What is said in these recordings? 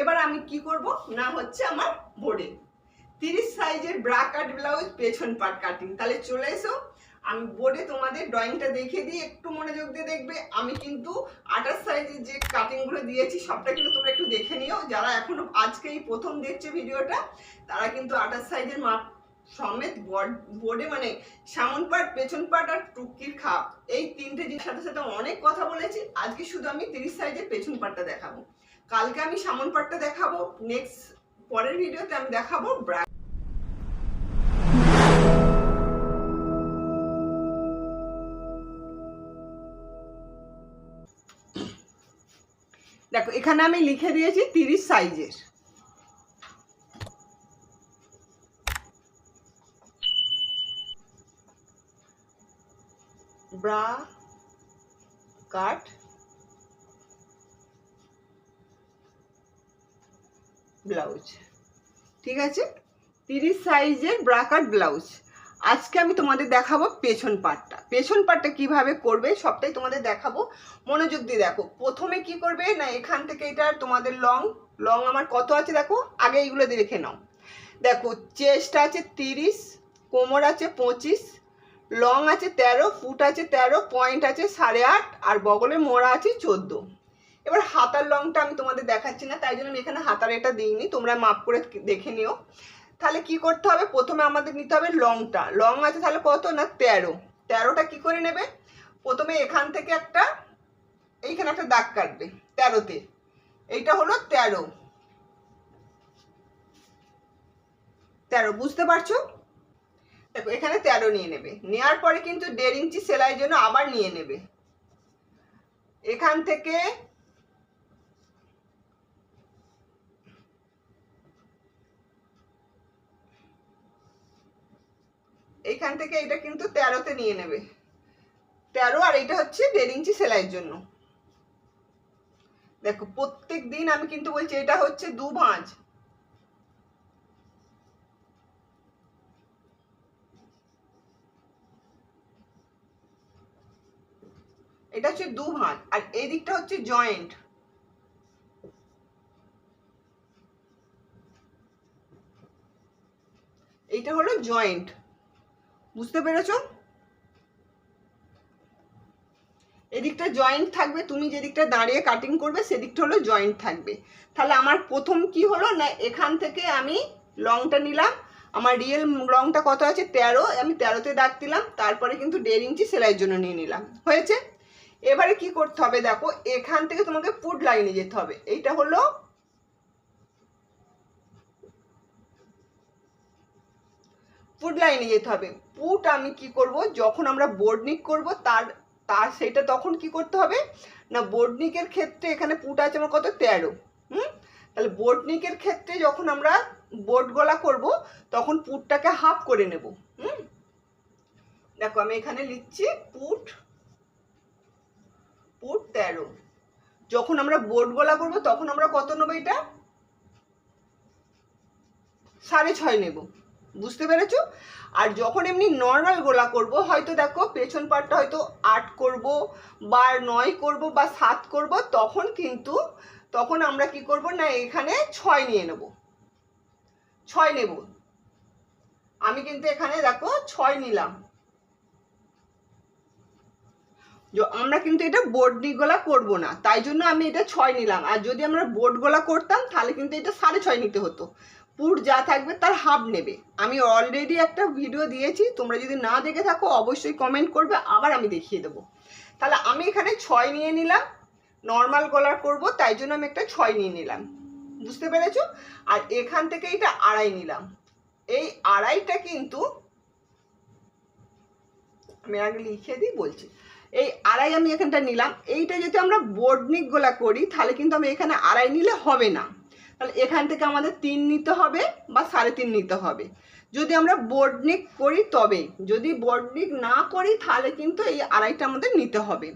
এবার আমি কি করব? না হচ্ছে আমার বোর্ডে তিরিশ সাইজের ব্রা কাট ব্লাউজ পেছন পাট কাটিং তাহলে চলে এসো, আমি বোর্ডে তোমাদের ড্রয়িংটা দেখে দিই, একটু মনোযোগ দিয়ে দেখবে। আমি কিন্তু আঠাশ সাইজের যে কাটিংগুলো দিয়েছি, সবটা কিন্তু তোমরা একটু দেখে নিও। যারা এখনও আজকে এই প্রথম দেখছে ভিডিওটা, তারা কিন্তু আঠাশ সাইজের মাপ সমেত বোর্ডে মানে সামন পাট পেছন পাট আর টুকির খাপ। এই তিনটে জিনিসের সাথে সাথে অনেক কথা বলেছি। আজকে শুধু আমি তিরিশ সাইজের পেছন পাটটা দেখাবো। কালকে আমি সামন পাটটা দেখাবো নেক্সট পরের ভিডিওতে আমি দেখাবো দেখো, এখানে আমি লিখে দিয়েছি তিরিশ সাইজের। Bra cut blouse. ঠিক আছে? তিরিশ সাইজের ব্রাকাট ব্লাউজ। আজকে আমি তোমাদের দেখাবো পেছন পাটটা। পেছন পাটটা কীভাবে করবে সবটাই তোমাদের দেখাবো। মনোযোগ দিয়ে দেখো, প্রথমে কি করবে না এখান থেকে এটা তোমাদের লং লং আমার কত আছে দেখো? আগে এইগুলো দিয়ে রেখে নাও। দেখো, চেস্ট আছে তিরিশ, কোমর আছে পঁচিশ, লং আছে তেরো, ফুট আছে তেরো, পয়েন্ট আছে সাড়ে আট, আর বগলের মোড়া আছে চোদ্দ। এবার হাতার লংটা আমি তোমাদের দেখাচ্ছি না, তাই জন্য আমি এখানে হাতার এটা দিইনি, তোমরা মাপ করে দেখে নিও। তাহলে কি করতে হবে? প্রথমে আমাদের নিতে হবে লংটা লং আছে তাহলে কত না তেরো? তেরোটা কি করে নেবে? প্রথমে এখান থেকে একটা, এইখানে একটা দাগ কাটবে, তেরোতে। এইটা হলো তেরো। তেরো, বুঝতে পারছ? দেখো, এখানে তেরো নিয়ে নেবে। নেওয়ার পরে কিন্তু দেড় ইঞ্চি সেলাইয়ের জন্য আবার নিয়ে নেবে। এখান থেকে এইখান থেকে এটা কিন্তু তেরোতে নিয়ে নেবে। তেরো আর এটা হচ্ছে দেড় ইঞ্চি সেলাইয়ের জন্য। দেখো, প্রত্যেক দিন আমি কিন্তু বলছি এটা হচ্ছে দু ভাঁজ এটা হচ্ছে দু ভাঁজ আর এই দিকটা হচ্ছে জয়েন্ট। এইটা হলো জয়েন্ট। বুঝতে পেরেছ? এদিকটা জয়েন্ট থাকবে, তুমি যেদিকটা দাঁড়িয়ে কাটিং করবে, সেদিকটা হলো জয়েন্ট থাকবে। তাহলে আমার প্রথম কি হলো? না, এখান থেকে আমি লংটা নিলাম। আমার রিয়েল লংটা কত আছে? তেরো। আমি তেরোতে দাগ দিলাম, তারপরে কিন্তু দেড় ইঞ্চি সেলাইয়ের জন্য নিয়ে নিলাম। হয়েছে? এবারে কি করতে হবে দেখো, এখান থেকে তোমাকে পুট লাইনে যেতে হবে। এইটা হলো ফুড লাইনে যেতে হবে। পুট আমি কি করব? যখন আমরা বোর্ডনিক করব, তার তার সেটা তখন কি করতে হবে? না বোর্ডনিকের ক্ষেত্রে এখানে পুট আছে আমার কত? তেরো। হুম? তাহলে বোর্ডনিকের ক্ষেত্রে যখন আমরা বোর্ড গলা করব, তখন পুটটাকে হাফ করে নেব। হুম? দেখো, আমি এখানে লিখছি পুট পুট তেরো। যখন আমরা বোর্ড গলা করব, তখন আমরা কত নেব এটা? সাড়ে ছয় নেব। বুঝতে পেরেছ? আর যখন এমনি নর্মাল গোলা করব, হয়তো দেখো পেছন পাটটা হয়তো আট করব বা নয় করব বা সাত করব, তখন কিন্তু, তখন আমরা কি করব না, এখানে ছয় নিয়ে নেব। ছয় নেব। আমি কিন্তু এখানে দেখো ছয় নিলাম। আমরা কিন্তু এটা বোর্ড গলা করব না, তাই জন্য আমি এটা ছয় নিলাম। আর যদি আমরা বোর্ড গলা করতাম, তাহলে কিন্তু এটা সাড়ে ছয় নিতে হতো। পুর যা থাকবে তার হাফ নেবে। আমি অলরেডি একটা ভিডিও দিয়েছি, তোমরা যদি না দেখে থাকো, অবশ্যই কমেন্ট করবে, আবার আমি দেখিয়ে দেবো। তাহলে আমি এখানে ছয় নিয়ে নিলাম নর্মাল গলার করব, তাই জন্য আমি একটা ছয় নিয়ে নিলাম। বুঝতে পেরেছ? আর এখান থেকে এটা আড়াই নিলাম। এই আড়াইটা কিন্তু আমি আগে লিখে দিই, বলছি। এই আড়াই আমি এখানটা নিলাম। এইটা যদি আমরা বোর্ডনিক গোলা করি, তাহলে কিন্তু আমি এখানে আড়াই নিলে হবে না। তাহলে এখান থেকে আমাদের তিন নিতে হবে বা সাড়ে তিন নিতে হবে। যদি আমরা বোর্ডনিক করি তবে, যদি বোর্ডনিক না করি তাহলে কিন্তু এই আড়াইটা আমাদের নিতে হবে।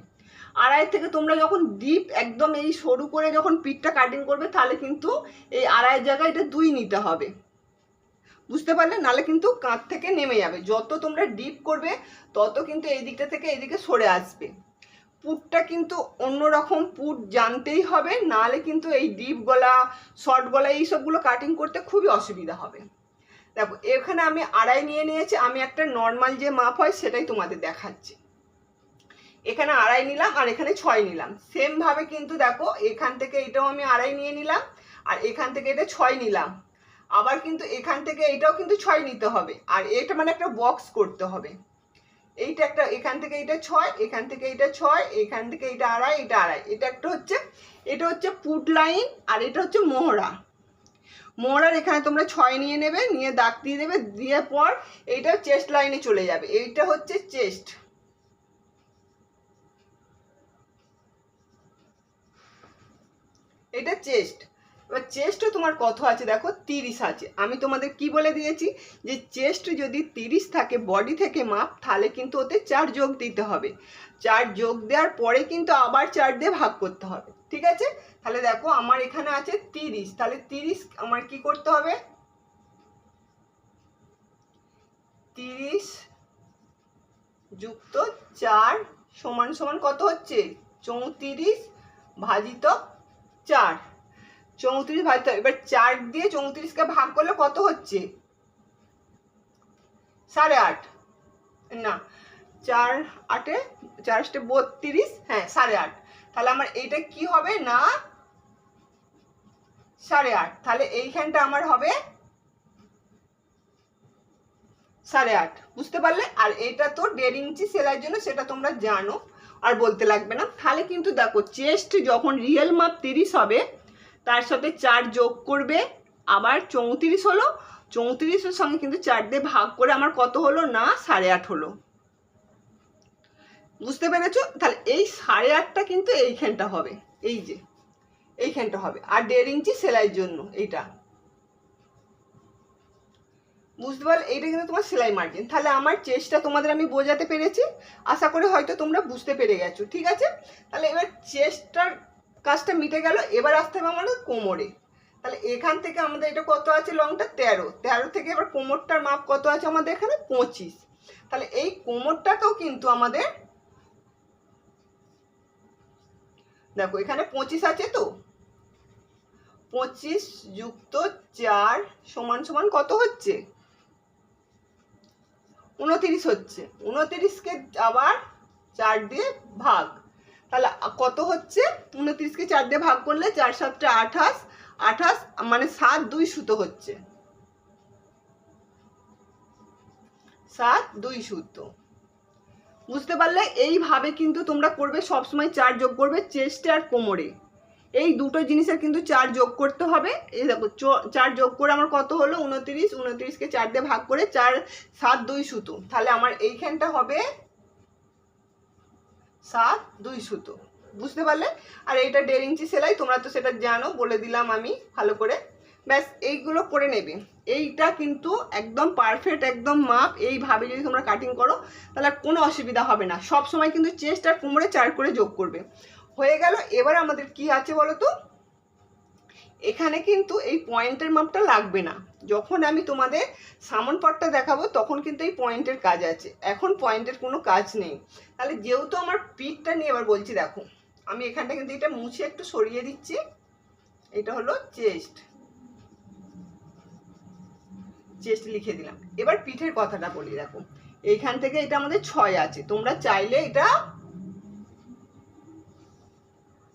আড়াই থেকে তোমরা যখন ডিপ একদম এই সরু করে যখন পিঠটা কাটিং করবে তাহলে কিন্তু এই আড়াই জায়গায় এটা দুই নিতে হবে। বুঝতে পারলে? নালে কিন্তু কাঁধ থেকে নেমে যাবে। যত তোমরা ডিপ করবে, তত কিন্তু এই দিকটা থেকে এইদিকে সরে আসবে। পুটটা কিন্তু অন্যরকম পুট জানতেই হবে, নাহলে কিন্তু এই ডিপ গলা, শর্ট গলা এই সবগুলো কাটিং করতে খুবই অসুবিধা হবে। দেখো, এখানে আমি আড়াই নিয়ে নিয়েছি, আমি একটা নর্মাল যে মাপ হয় সেটাই তোমাদের দেখাচ্ছি। এখানে আড়াই নিলাম আর এখানে ছয় নিলাম। সেমভাবে কিন্তু দেখো, এখান থেকে এটাও আমি আড়াই নিয়ে নিলাম আর এখান থেকে এটা ছয় নিলাম। আবার কিন্তু এখান থেকে এটাও কিন্তু ছয় নিতে হবে। আর এটা মানে একটা বক্স করতে হবে। এইটা একটা, এখান থেকে এটা ছয়, এখান থেকে এটা ছয়, এখান থেকে এটা আড়াই এটা আড়াই। এটা একটা হচ্ছে, এটা হচ্ছে পুট লাইন আর এটা হচ্ছে মোহরা। মোহরার এখানে তোমরা ছয় নিয়ে নেবে, নিয়ে দাগ দিয়ে দেবে, দিয়ে পর এইটা চেস্ট লাইনে চলে যাবে। এইটা হচ্ছে চেস্ট। এটা চেস্ট। এবার চেস্টও তোমার কত আছে দেখো? তিরিশ আছে। আমি তোমাদের কি বলে দিয়েছি? যে চেস্ট যদি তিরিশ থাকে বডি থেকে মাপ, তাহলে কিন্তু ওতে চার যোগ দিতে হবে। চার যোগ দেওয়ার পরে কিন্তু আবার চার দিয়ে ভাগ করতে হবে। ঠিক আছে? তাহলে দেখো, আমার এখানে আছে তিরিশ। তাহলে তিরিশ আমার কি করতে হবে? তিরিশ যুক্ত চার সমান সমান কত হচ্ছে? চৌত্রিশ ভাজিত চার। চৌত্রিশ ভাজিত এবার চার দিয়ে চৌত্রিশকে ভাগ করলে কত হচ্ছে? সাড়ে আট। না, চার আটে চার আটে বত্রিশ হ্যাঁ সাড়ে আট। তাহলে আমার এইটা কি হবে না? সাড়ে আট। তাহলে এইখানটা আমার হবে সাড়ে আট। বুঝতে পারলে? আর এটা তো দেড় ইঞ্চি সেলাইয়ের জন্য সেটা তোমরা জানো আর বলতে লাগবে না। তাহলে কিন্তু দেখো, চেস্ট যখন রিয়েল মাপ তিরিশ হবে তার সাথে চার যোগ করবে আবার চৌত্রিশ হলো। চৌত্রিশের সঙ্গে কিন্তু চার দিয়ে ভাগ করে আমার কত হলো? না, সাড়ে আট হলো। বুঝতে পেরেছ? তাহলে এই সাড়ে আটটা কিন্তু এইখানটা হবে। এই যে, এইখানটা হবে। আর দেড় ইঞ্চি সেলাইয়ের জন্য এইটা। বুঝতে পারলে? এইটা কিন্তু তোমার সেলাই মার্জিন তাহলে আমার চেষ্টা তোমাদের আমি বোঝাতে পেরেছি। আশা করি হয়তো তোমরা বুঝতে পেরে গেছো। ঠিক আছে? তাহলে এবার চেস্টটার কাজটা মিটে গেল, এবার আসতে হবে আমাদের কোমরে। তাহলে এখান থেকে আমাদের এটা কত আছে? লংটা তেরো। তেরো থেকে এবার কোমরটার মাপ কত আছে আমাদের এখানে? পঁচিশ। তাহলে এই কোমরটাকেও কিন্তু আমাদের দেখো, এখানে পঁচিশ আছে তো? পঁচিশ যুক্ত চার সমান সমান কত হচ্ছে? উনতিরিশ হচ্ছে। উনতিরিশকে আবার চার দিয়ে ভাগ। তাহলে কত হচ্ছে? উনত্রিশকে চার দিয়ে ভাগ করলে চার সাতটা আঠাশ। আঠাশ মানে সাত দুই সুতো হচ্ছে। সাত দুই সুতো। বুঝতে পারলে এইভাবে কিন্তু তোমরা করবে, সবসময় চার যোগ করবে চেস্টে আর কোমরে। এই দুটো জিনিসের কিন্তু চার যোগ করতে হবে। এই দেখো চার যোগ করে আমার কত হলো? উনত্রিশ। উনত্রিশকে চার দিয়ে ভাগ করে চার, সাত, দুই সুতো। তাহলে আমার এইখানটা হবে সাত, দুই সুতো। বুঝতে পারলে? আর এইটা দেড় ইঞ্চি সেলাই, তোমরা তো সেটা জানো, বলে দিলাম আমি ভালো করে। ব্যাস, এইগুলো করে নেবে। এইটা কিন্তু একদম পারফেক্ট একদম মাপ। এইভাবে যদি তোমরা কাটিং করো, তাহলে কোনো অসুবিধা হবে না। সব সময় কিন্তু চেস্ট আর কোমরে চার করে যোগ করবে। হয়ে গেল, এবার আমাদের কি আছে বলো তো? এখানে কিন্তু এই পয়েন্টের মাপটা লাগবে না। যখন আমি তোমাদের সামন পাটটা দেখাবো, তখন কিন্তু এই পয়েন্টের কাজ আছে। এখন পয়েন্টের কোনো কাজ নেই। তাহলে যেহেতু আমার পিঠটা নিয়ে এবার বলছি, দেখো, আমি এখানটা কিন্তু এটা মুছে একটু সরিয়ে দিচ্ছি। এটা হলো চেস্ট চেস্ট লিখে দিলাম। এবার পিঠের কথাটা বলি, দেখো। এইখান থেকে এটা আমাদের ছয় আছে। তোমরা চাইলে এটা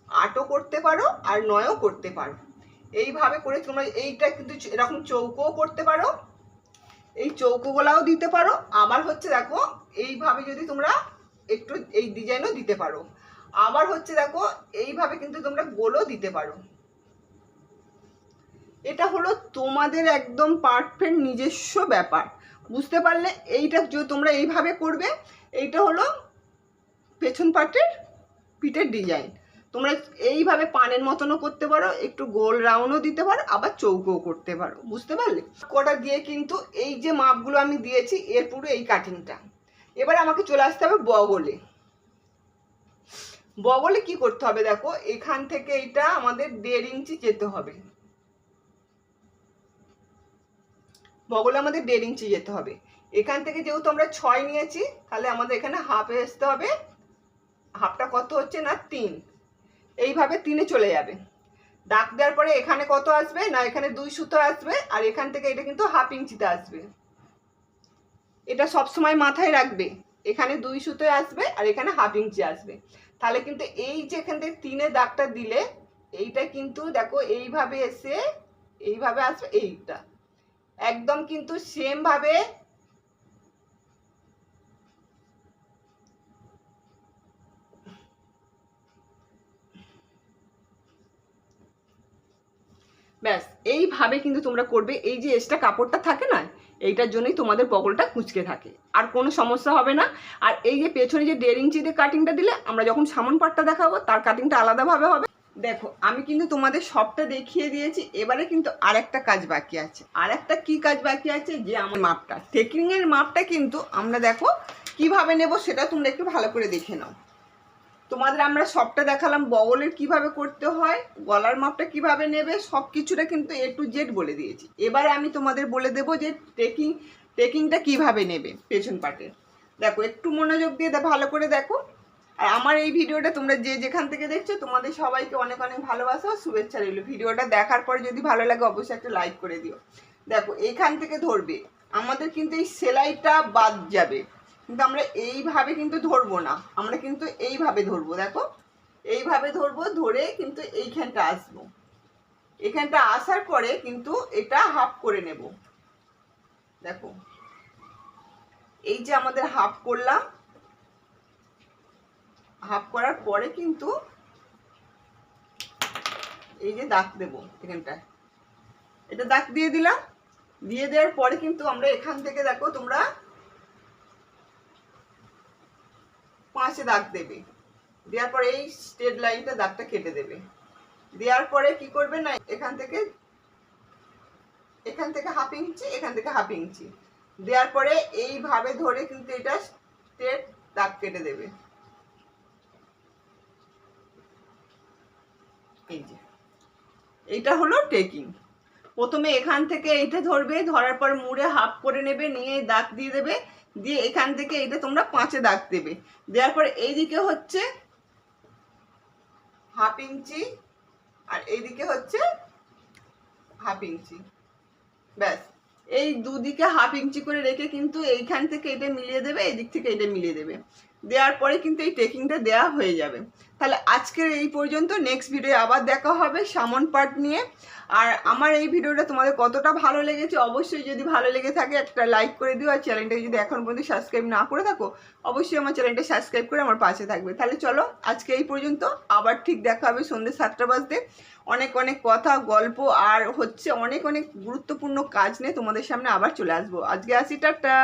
আটও করতে পারো আর নয়ও করতে পারো। এইভাবে করে তোমরা এইটা কিন্তু এরকম চৌকোও করতে পারো। এই চৌকোগুলাও দিতে পারো। আবার হচ্ছে দেখো, এইভাবে যদি তোমরা একটু এই ডিজাইনও দিতে পারো। আবার হচ্ছে দেখো, এইভাবে কিন্তু তোমরা গোলও দিতে পারো। এটা হলো তোমাদের একদম পারফেক্ট নিজস্ব ব্যাপার। বুঝতে পারলে এইটা যদি তোমরা এইভাবে করবে, এইটা হলো পেছন পাটের পিঠের ডিজাইন। তোমরা এইভাবে পানের মতনও করতে পারো, একটু গোল রাউন্ডও দিতে পারো, আবার চৌকোও করতে পারো। বুঝতে পারলে? কটা দিয়ে কিন্তু এই যে মাপগুলো আমি দিয়েছি, এর পুরো এই কাটিংটা এবার আমাকে চলে আসতে হবে বগলে। বগলে কি করতে হবে দেখো, এখান থেকে এটা আমাদের দেড় ইঞ্চি যেতে হবে। বগলে আমাদের দেড় ইঞ্চি যেতে হবে। এখান থেকে যেহেতু আমরা ছয় নিয়েছি, তাহলে আমাদের এখানে হাফে আসতে হবে। হাফটা কত হচ্ছে না? তিন। এইভাবে তিনে চলে যাবে। দাগ দেওয়ার পরে এখানে কত আসবে? না, এখানে দুই সুতো আসবে আর এখান থেকে এটা কিন্তু হাফ ইঞ্চিতে আসবে। এটা সব সময় মাথায় রাখবে। এখানে দুই সুতোয় আসবে আর এখানে হাফ ইঞ্চি আসবে। তাহলে কিন্তু এই যে এখান থেকে তিনে দাগটা দিলে, এইটা কিন্তু দেখো এইভাবে এসে এইভাবে আসবে, এইটা। একদম কিন্তু সেম ব্যাস, এইভাবে কিন্তু তোমরা করবে। এই যে এক্সট্রা কাপড়টা থাকে না, এইটার জন্যই তোমাদের বগলটা কুচকে থাকে। আর কোনো সমস্যা হবে না। আর এই যে পেছনে যে দেড় ইঞ্চিতে কাটিংটা দিলে, আমরা যখন সামন পাটটা দেখাবো, তার কাটিংটা আলাদাভাবে হবে। দেখো, আমি কিন্তু তোমাদের সবটা দেখিয়ে দিয়েছি। এবারে কিন্তু আর একটা কাজ বাকি আছে। আর একটা কি কাজ বাকি আছে? যে আমার মাপটা। টেকিং এর মাপটা কিন্তু আমরা দেখো, কীভাবে নেব সেটা তোমরা একটু ভালো করে দেখে নাও। তোমাদের আমরা সবটা দেখালাম, বগলের কীভাবে করতে হয়, গলার মাপটা কীভাবে নেবে সব কিছুটা কিন্তু এ টু জেড বলে দিয়েছি। এবারে আমি তোমাদের বলে দেবো যে টেকিং টেকিংটা কীভাবে নেবে পেছন পাটের দেখো, একটু মনোযোগ দিয়ে ভালো করে দেখো। আর আমার এই ভিডিওটা তোমরা যে যেখান থেকে দেখছ, তোমাদের সবাইকে অনেক অনেক ভালোবাসা ও শুভেচ্ছা রইল। ভিডিওটা দেখার পরে যদি ভালো লাগে, অবশ্যই একটা লাইক করে দিও। দেখো, এইখান থেকে ধরবে। আমাদের কিন্তু এই সেলাইটা বাদ যাবে। কিন্তু আমরা এইভাবে কিন্তু ধরবো না। আমরা কিন্তু এইভাবে ধরবো, দেখো। এইভাবে ধরবো, ধরে কিন্তু এইখানটা আসব। এখানটা আসার পরে কিন্তু এটা হাফ করে নেব। দেখো। এই যে আমাদের হাফ করলাম। হাফ করার পরে কিন্তু এই যে দাগ দেব এখানটায়। এটা দাগ দিয়ে দিলাম। দিয়ে দেওয়ার পরে কিন্তু আমরা এখান থেকে, দেখো, তোমরা পাঁচে দাগ দেবে। দেওয়ার পরে এই স্ট্রেট লাইনটা দাগটা কেটে দেবে। দেওয়ার পরে কি করবে না, এখান থেকে এখান থেকে হাফ ইঞ্চি এখান থেকে হাফ ইঞ্চি দেওয়ার পরে এইভাবে ধরে কিন্তু এটা স্ট্রেট দাগ কেটে দেবে। এই যে। এইটা হলো টেকিং প্রথমে এখান থেকে এইটা ধরবে, ধরার পর মুড়ে হাফ করে নেবে, নিয়ে দাগ দিয়ে দেবে, দিয়ে এখান থেকে এইটা তোমরা পাঁচে দাগ দেবে। দেওয়ার পর এইদিকে হচ্ছে হাফ ইঞ্চি আর এইদিকে হচ্ছে হাফ ইঞ্চি। ব্যাস, এই দুদিকে হাফ ইঞ্চি করে রেখে কিন্তু এইখান থেকে এটা মিলিয়ে দেবে এই দিক থেকে এটা মিলিয়ে দেবে। দেওয়ার পরে কিন্তু এই টেকিংটা দেওয়া হয়ে যাবে। তাহলে আজকের এই পর্যন্ত নেক্সট ভিডিও আবার দেখা হবে সামন পার্ট নিয়ে। আর আমার এই ভিডিওটা তোমাদের কতটা ভালো লেগেছে, অবশ্যই যদি ভালো লেগে থাকে একটা লাইক করে দিও। আর চ্যানেলটাকে যদি এখন পর্যন্ত সাবস্ক্রাইব না করে থাকো, অবশ্যই আমার চ্যানেলটা সাবস্ক্রাইব করে আমার পাশে থাকবে। তাহলে চলো, আজকে এই পর্যন্ত, আবার ঠিক দেখা হবে সন্ধ্যে সাতটা বাজতে। অনেক অনেক কথা, গল্প, আর হচ্ছে অনেক অনেক গুরুত্বপূর্ণ কাজ নিয়ে তোমাদের সামনে আবার চলে আসব। আজকে আসি, টাটা!